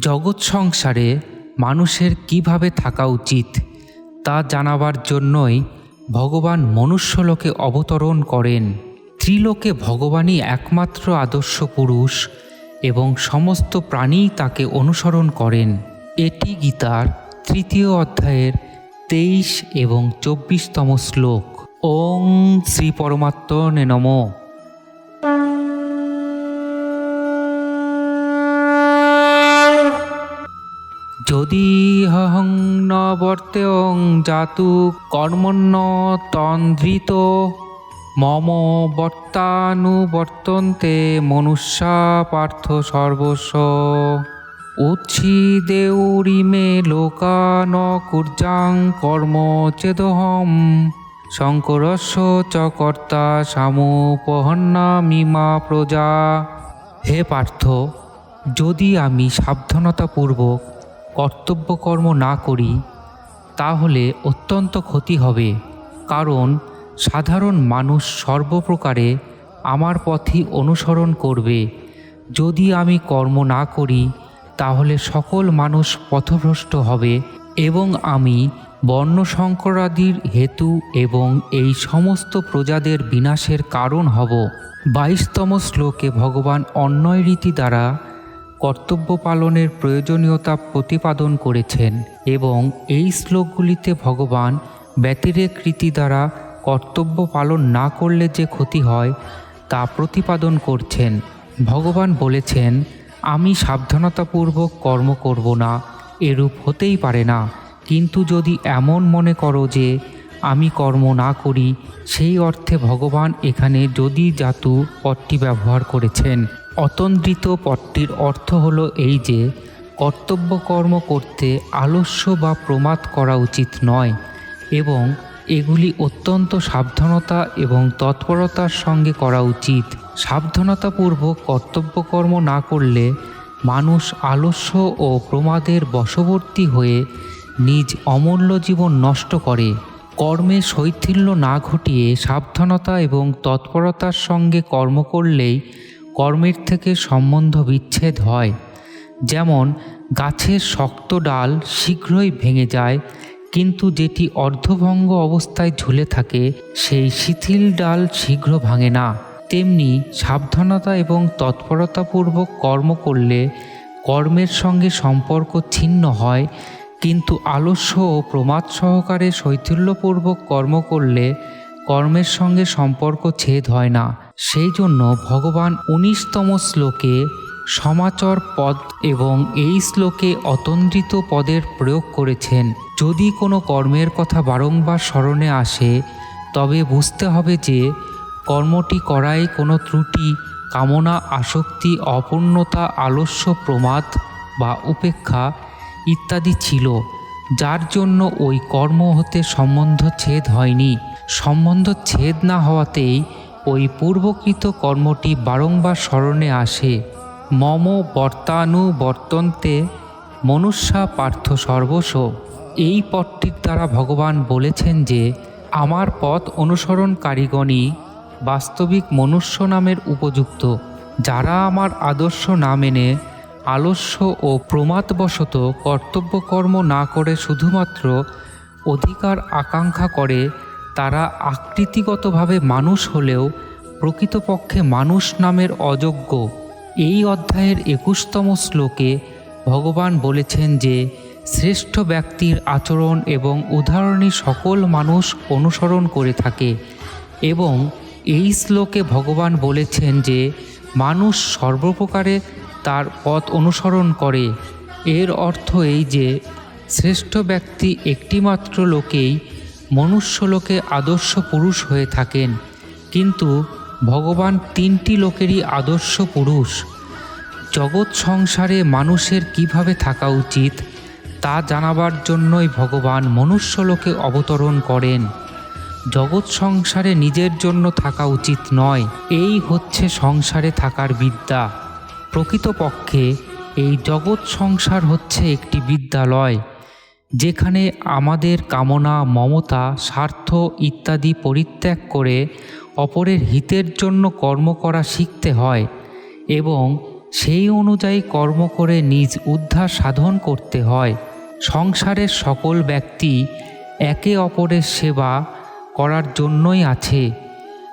জগৎ সংসারে মানুষের কীভাবে থাকা উচিত, তা জানাবার জন্যই ভগবান মনুষ্যলোকে অবতরণ করেন। ত্রিলোকে ভগবানই একমাত্র আদর্শ পুরুষ এবং সমস্ত প্রাণীই তাকে অনুসরণ করেন। এটি গীতার তৃতীয় অধ্যায়ের তেইশ এবং চব্বিশতম শ্লোক। ওং শ্রী পরমাত্মনে নমঃ। যদি হং ন বর্তেয়ং জাতু কর্মণ্য তন্দ্রিত মম বর্তানুবর্তন্তে মনুষ্যা পার্থ সর্বস্ব। উচ্ছিদেউরিমে লোকা ন কুর্যাং কর্ম চেদহম, শঙ্করস্য চ কর্তা সামুপহন্না মিমা প্রজা। হে পার্থ, যদি আমি সাবধানতাপূর্বক কর্তব্যকর্ম না করি, তাহলে অত্যন্ত ক্ষতি হবে, কারণ সাধারণ মানুষ সর্বপ্রকারে আমার পথই অনুসরণ করবে। যদি আমি কর্ম না করি, তাহলে সকল মানুষ পথভ্রষ্ট হবে এবং আমি বর্ণসংকরাদির হেতু এবং এই সমস্ত প্রজাদের বিনাশের কারণ হব। বাইশতম শ্লোকে ভগবান অন্যয় রীতি দ্বারা কর্তব্য পালনের প্রয়োজনীয়তা প্রতিপাদন করেছেন এবং এই শ্লোকগুলিতে ভগবান ব্যতিরেক দ্বারা কর্তব্য পালন না করলে যে ক্ষতি হয়, তা প্রতিপাদন করছেন। ভগবান বলেছেন, আমি সাবধানতাপূর্বক কর্ম করব না, এরূপ হতেই পারে না। কিন্তু যদি এমন মনে করো যে, আমি কর্ম না করি, সেই অর্থে ভগবান এখানে যদি জাতু পদটি ব্যবহার করেছেন। অতন্দ্রিত পদটির অর্থ হলো এই যে কর্তব্য কর্ম করতে আলস্য বা প্রমাদ করা উচিত নয় এবং এগুলি অত্যন্ত সাবধানতা এবং তৎপরতার সঙ্গে করা উচিত। সাবধানতাপূর্বক কর্তব্যকর্ম না করলে মানুষ আলস্য ও প্রমাদের বশবর্তী হয়ে নিজ অমূল্য জীবন নষ্ট করে। কর্মে শৈথিল্য না ঘটিয়ে সাবধানতা এবং তৎপরতার সঙ্গে কর্ম করলেই কর্মের থেকে সম্বন্ধ বিচ্ছেদ হয়। যেমন, গাছের শক্ত ডাল শীঘ্রই ভেঙে যায়, কিন্তু যেটি অর্ধভঙ্গ অবস্থায় ঝুলে থাকে, সেই শিথিল ডাল শীঘ্র ভাঙে না। তেমনি, সাবধানতা এবং তৎপরতাপূর্বক কর্ম করলে কর্মের সঙ্গে সম্পর্ক ছিন্ন হয়, কিন্তু আলস্য ও প্রমাদ সহকারে শৈথিল্যপূর্বক কর্ম করলে কর্মের সঙ্গে সম্পর্ক ছেদ হয় না। সেই জন্য ভগবান উনিশতম শ্লোকে সমাচর পদ এবং এই শ্লোকে অতন্দ্রিত পদের প্রয়োগ করেছেন। যদি কোনো কর্মের কথা বারংবার স্মরণে আসে, তবে বুঝতে হবে যে কর্মটি করায় কোনো ত্রুটি, কামনা, আসক্তি, অপূর্ণতা, আলস্য, প্রমাদ বা উপেক্ষা ইত্যাদি ছিল, যার জন্য ওই কর্ম হতে সম্বন্ধ ছেদ হয়নি। সম্বন্ধ ছেদ না হওয়াতেই পূর্বকৃত কর্মটি বারংবার স্মরণে আসে। মম বর্তানুবর্তন্তে মনুষ্যা পার্থ সর্বস্ব। এই পথটির দ্বারা ভগবান বলেছেন যে, আমার পথ অনুসরণকারীগণই বাস্তবিক মনুষ্য নামের উপযুক্ত। যারা আমার আদর্শ না মেনে আলস্য ও প্রমাদবশত কর্তব্যকর্ম না করে শুধুমাত্র অধিকার আকাঙ্ক্ষা করে তারা আকৃতিগতভাবে মানুষ হলেও প্রকৃতপক্ষে মানুষ নামের অযোগ্য। এই অধ্যায়ের একুশতম শ্লোকে ভগবান বলেছেন যে, শ্রেষ্ঠ ব্যক্তির আচরণ এবং উদাহরণই সকল মানুষ অনুসরণ করে থাকে। এবং এই শ্লোকে ভগবান বলেছেন যে, মানুষ সর্বপ্রকারে তার পথ অনুসরণ করে। এর অর্থ এই যে, শ্রেষ্ঠ ব্যক্তি একটিমাত্র লোকেই মনুষ্যলোকে আদর্শ পুরুষ হয়ে থাকেন, কিন্তু ভগবান তিনটি লোকেরই আদর্শ পুরুষ। জগৎ সংসারে মানুষের কীভাবে থাকা উচিত, তা জানাবার জন্যই ভগবান মনুষ্যলোকে অবতরণ করেন। জগৎ সংসারে নিজের জন্য থাকা উচিত নয়, এই হচ্ছে সংসারে থাকার বিদ্যা। প্রকৃতপক্ষে এই জগৎ সংসার হচ্ছে একটি বিদ্যালয়। যেখানে আমাদের কামনা, মমতা, স্বার্থ ইত্যাদি পরিত্যাগ করে অপরের হিতের জন্য কর্ম করা শিখতে হয় এবং সেই অনুযায়ী কর্ম করে নিজ উদ্ধার সাধন করতে হয়। সংসারের সকল ব্যক্তি একে অপরের সেবা করার জন্যই আছে।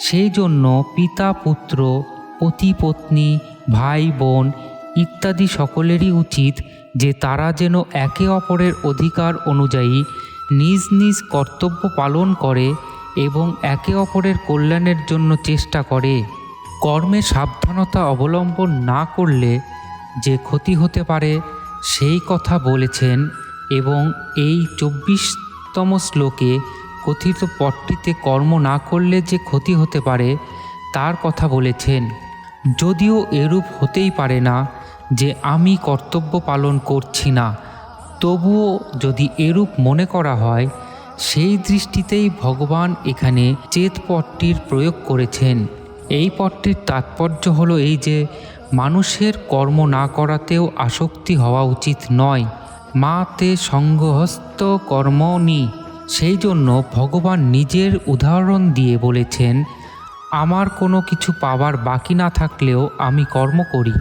সেই জন্য পিতা, পুত্র, পতি, পত্নী, ভাই, বোন ইত্যাদি সকলেরই উচিত যে তারা যেন একে অপরের অধিকার অনুযায়ী নিজ নিজ কর্তব্য পালন করে এবং একে অপরের কল্যাণের জন্য চেষ্টা করে। কর্মে সাবধানতা অবলম্বন না করলে যে ক্ষতি হতে পারে, সেই কথা বলেছেন এবং এই চব্বিশতম শ্লোকে কথিত পটটিতে কর্ম না করলে যে ক্ষতি হতে পারে, তার কথা বলেছেন। যদিও এরূপ হতেই পারে না যে আমি কর্তব্য পালন করছি না। তবুও যদি এরূপ মনে করা হয়, সেই দৃষ্টিতেই ভগবান এখানে চেত পটটির প্রয়োগ করেছেন। এই পটটির তাৎপর্য হলো এই যে, মানুষের কর্ম না করাতেও আসক্তি হওয়া উচিত নয়। মা তে সঙ্গহস্ত কর্মনি সেই জন্য ভগবান নিজের উদাহরণ দিয়ে বলেছেন, আমার কোনো কিছু পাওয়ার বাকি না থাকলেও আমি কর্ম করি।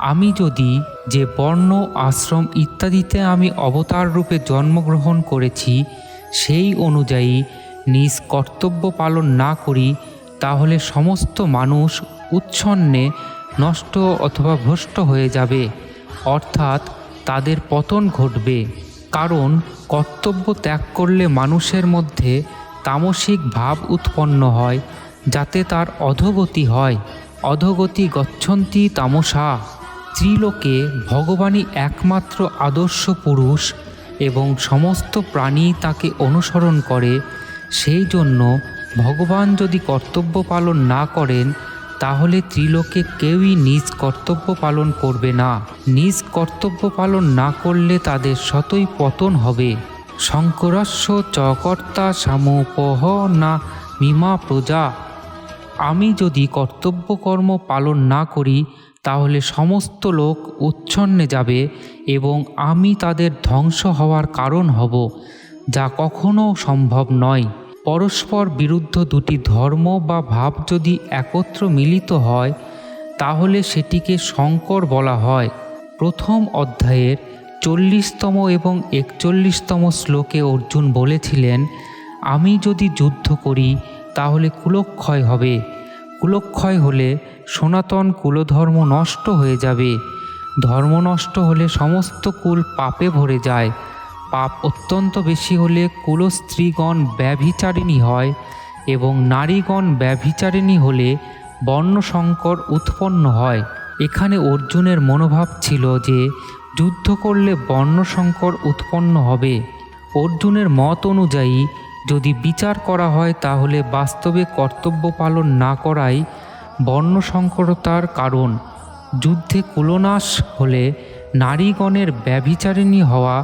আমি যদি যে বর্ণ, আশ্রম ইত্যাদিতে আমি অবতার রূপে জন্মগ্রহণ করেছি, সেই অনুযায়ী নিজ কর্তব্য পালন না করি, তাহলে সমস্ত মানুষ উচ্ছন্নে নষ্ট অথবা ভ্রষ্ট হয়ে যাবে। অর্থাৎ তাদের পতন ঘটবে। কারণ কর্তব্য ত্যাগ করলে মানুষের মধ্যে তামসিক ভাব উৎপন্ন হয়, যাতে তার অধোগতি হয়। অধোগতি গচ্ছন্তি তামসা। ত্রিলোকে ভগবানই একমাত্র আদর্শ পুরুষ এবং সমস্ত প্রাণী তাকে অনুসরণ করে, সেই জন্য ভগবান যদি কর্তব্য পালন না করেন, তাহলে ত্রিলোকে কেউই নিজ কর্তব্য পালন করবে না। নিজ কর্তব্য পালন না করলে তাদের শতই পতন হবে। শঙ্করস্য চকর্তা সামোপহ না মীমা প্রজা। আমি যদি কর্তব্য কর্ম পালন না করি তাহলে সমস্ত লোক উচ্ছন্নে যাবে এবং আমি তাদের ধ্বংস হওয়ার কারণ হব, যা কখনো সম্ভব নয়। পরস্পর বিরুদ্ধ দুটি ধর্ম বা ভাব যদি একত্র মিলিত হয়, তাহলে সেটিকে শঙ্কর বলা হয়। প্রথম অধ্যায়ের চল্লিশতম এবং একচল্লিশতম শ্লোকে অর্জুন বলেছিলেন, আমি যদি যুদ্ধ করি, তাহলে কুলক্ষয় হবে। কুলক্ষয় হলে সনাতন কুলধর্ম নষ্ট হয়ে যাবে। ধর্ম নষ্ট হলে সমস্ত কুল পাপে ভরে যায়। পাপ অত্যন্ত বেশি হলে কুলস্ত্রীগণ ব্যভিচারিণী হয় এবং নারীগণ ব্যভিচারিণী হলে বর্ণসংকর উৎপন্ন হয়। এখানে অর্জুনের মনোভাব ছিল যে যুদ্ধ করলে বর্ণসংকর উৎপন্ন হবে। অর্জুনের মত অনুযায়ী যদি বিচার করা হয় তাহলে বাস্তবে কর্তব্য পালন না করাই বর্ণসংকরতার কারণ। যুদ্ধে কুলনাশ হলে নারীগণের ব্যভিচারিণী হওয়া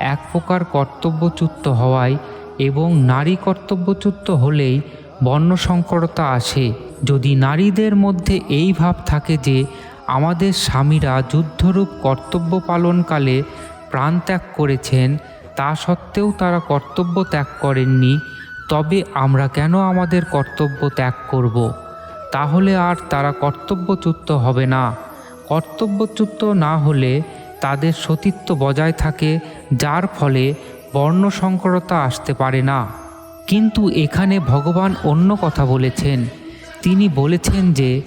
এক প্রকার কর্তব্যচ্যুত হওয়ায় এবং নারী কর্তব্যচ্যুত হলেই বর্ণসংকরতা আসে। যদি নারীদের মধ্যে এই ভাব থাকে যে আমাদের স্বামীরা যুদ্ধরূপ কর্তব্য পালনকালে প্রাণ ত্যাগ করেছেন তা সত্ত্বেও তারা কর্তব্য ত্যাগ করেননি, তবে আমরা কেন আমাদের কর্তব্য ত্যাগ করব। তাহলে আর তারা কর্তব্যচ্যুত হবে না। কর্তব্যচ্যুত না হলে তাদের সতীত্ব বজায় থাকে, যার ফলে বর্ণসংকরতা আসতে পারে না। কিন্তু এখানে ভগবান অন্য কথা বলেছেন। তিনি বলেছেন যে,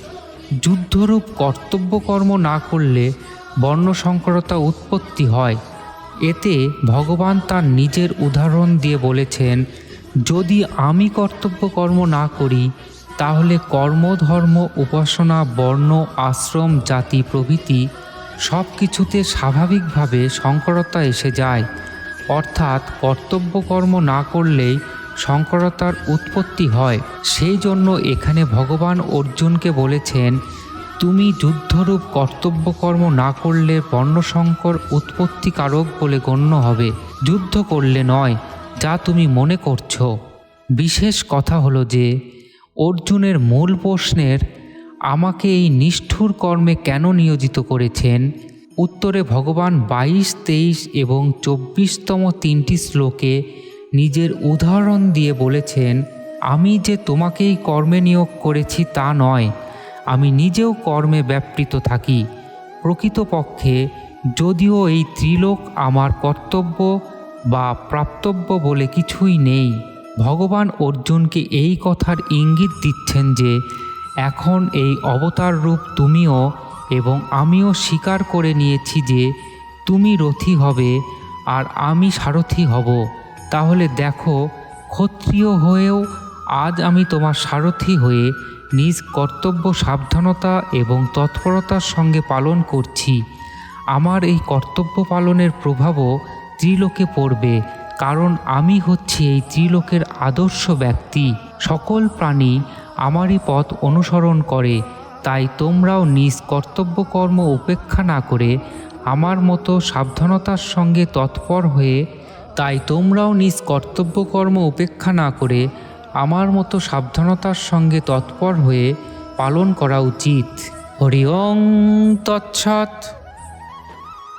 যুদ্ধরূপ কর্তব্যকর্ম না করলে বর্ণসংকরতা উৎপত্তি হয়। এতে ভগবান তার নিজের উদাহরণ দিয়ে বলেছেন, যদি আমি কর্তব্য কর্ম না করি, তাহলে কর্মধর্ম, উপাসনা, বর্ণ, আশ্রম, জাতি, প্রভৃতি সব কিছুতে স্বাভাবিকভাবে সংকরতা এসে যায়। অর্থাৎ কর্তব্য কর্ম না করলেই সংকরতার উৎপত্তি হয়। সেই জন্য এখানে ভগবান অর্জুনকে বলেছেন তুমি যুদ্ধরূপ কর্তব্যকর্ম না করলে বর্ণশঙ্কর উৎপত্তিকারক বলে গণ্য হবে। যুদ্ধ করলে নয়, যা তুমি মনে করছ। বিশেষ কথা হলো যে, অর্জুনের মূল প্রশ্নের, আমাকে এই নিষ্ঠুর কর্মে কেন নিয়োজিত করেছেন? উত্তরে ভগবান বাইশ, তেইশ এবং চব্বিশতম তিনটি শ্লোকে নিজের উদাহরণ দিয়ে বলেছেন, আমি যে তোমাকেই কর্মে নিয়োগ করেছি তা নয় আমি নিজেও কর্মে ব্যাপৃত থাকি। প্রকৃতপক্ষে যদিও এই ত্রিলোক আমার কর্তব্য বা প্রাপ্তব্য বলে কিছুই নেই, ভগবান অর্জুনকে এই কথার ইঙ্গিত দিচ্ছেন যে, এখন এই অবতার রূপ তুমিও এবং আমিও স্বীকার করে নিয়েছি যে, তুমি রথী হবে আর আমি সারথি হব। তাহলে দেখো, ক্ষত্রিয় হয়েও আজ আমি তোমার সারথি হয়ে নিজ কর্তব্য সাবধানতা এবং তৎপরতার সঙ্গে পালন করছি। আমার এই কর্তব্য পালনের প্রভাবও ত্রিলোকে পড়বে, কারণ আমি হচ্ছি এই ত্রিলোকের আদর্শ ব্যক্তি। সকল প্রাণী আমারই পথ অনুসরণ করে, তাই তোমরাও নিজ কর্তব্য কর্ম উপেক্ষা না করে আমার মতো সাবধানতার সঙ্গে তৎপর হয়ে, তাই তোমরাও নিজ কর্তব্য কর্ম উপেক্ষা না করে আমার মতো সাবধানতার সঙ্গে তৎপর হয়ে পালন করা উচিত। হরি ওং তৎসৎ।